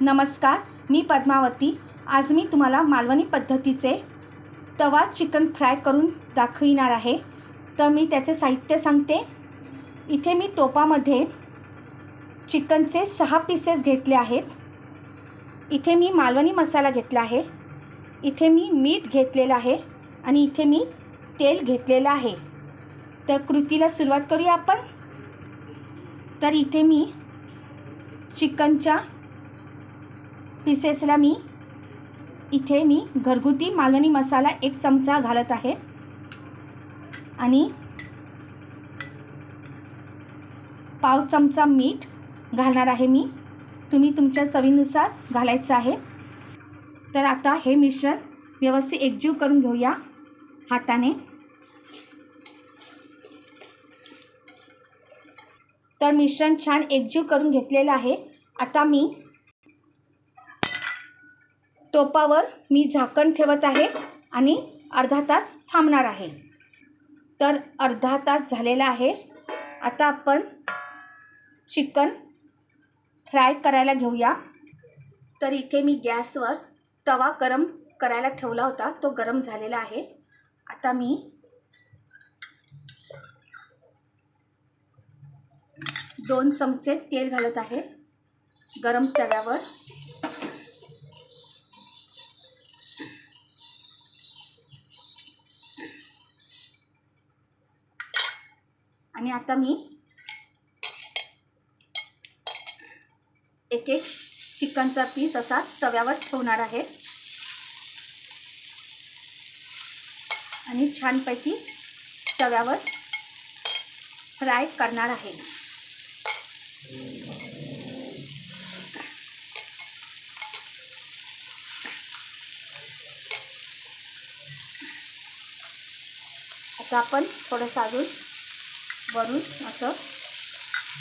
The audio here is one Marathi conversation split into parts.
नमस्कार मी पद्मावती. आज मी तुम्हाला मालवणी पद्धतीचे तवा चिकन फ्राय करून दाखविणार आहे. तर मी त्याचे साहित्य सांगते. इथे मी टोपामध्ये चिकनचे सहा पीसेस घेतले आहेत. इथे मी मालवणी मसाला घेतला आहे. इथे मी मीठ घेतलेलं आहे आणि इथे मी तेल घेतलेलं आहे. तर कृतीला सुरुवात करूया आपण. तर इथे मी चिकनच्या पीसेसला मी इथे मी घरगुती मालवणी मसाला एक चमचा घालत आहे. आणि पाव चमचा मीठ घालणार आहे मी. तुम्ही तुमच्या चवीनुसार घालायचं आहे. तर आता हे मिश्रण व्यवस्थित एकजीव करून घेऊया हाताने. तर मिश्रण छान एकजीव करून घेतलेलं आहे. आता मी टोपावर मी झाकण ठेवत आहे आणि अर्धा तास थांबणार आहे. तर अर्धा तास झालेला आहे. आता आपण चिकन फ्राय करायला घेऊया. तर इथे मी गॅसवर तवा गरम करायला ठेवला होता. तो गरम झालेला आहे. आता मी दोन चमचे तेल घालत आहे. गरम तव्यावर. आणि आता मी एक एक चिकनचा पीस असा तव्यावर ठेवणार आहे. आणि छानपैकी तव्यावर फ्राय करणार आहे. आता आपण थोडंसं अजून वरून असं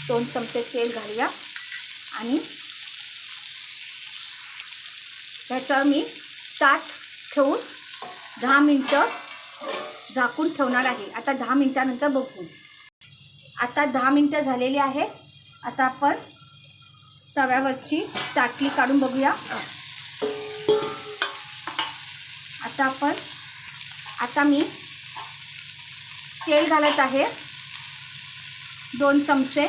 दोन चमचे तेल घालूया. आणि त्याच्यावर मी ताट ठेवून दहा मिनटं झाकून ठेवणार आहे. आता दहा मिनटानंतर बघू. आता दहा मिनटं झालेली आहे. आता आपण तव्यावरची चाटली काढून बघूया. आता आपण आता मी तेल घालत आहे. दोन चमचे.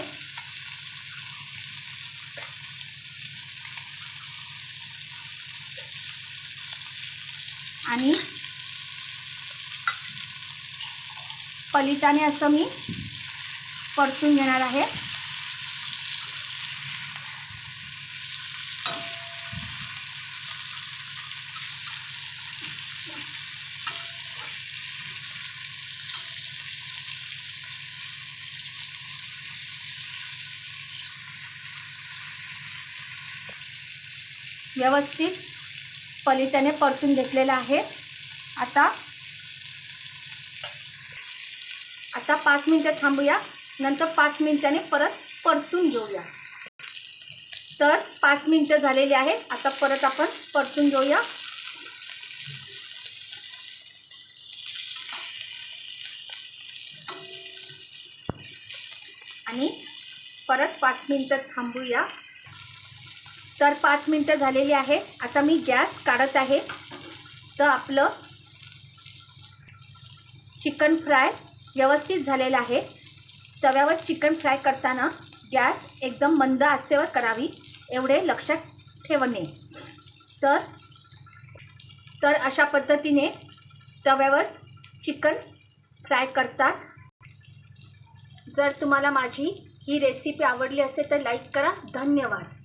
आणि पलिताने असं मी परतून घेणार आहे. व्यवस्थित पलित्याने परतून घेतलेलं आहे. आता आता पाच मिनटं थांबूया. नंतर पाच मिनटाने परत परतून घेऊया. तर पाच मिनटं झालेली आहेत. आता परत आपण परतून घेऊया. आणि परत पाच मिनटं थांबूया. तर पाच मिनटं झालेली आहे. आता मी गॅस काढत आहे. तर आपलं चिकन फ्राय व्यवस्थित झालेलं आहे. तव्यावर चिकन फ्राय करताना गॅस एकदम मंद आचेवर करावी एवढे लक्षात ठेवणे. तर तर अशा पद्धतीने तव्यावर चिकन फ्राय करतात. जर तुम्हाला माझी ही रेसिपी आवडली असेल तर लाईक करा. धन्यवाद.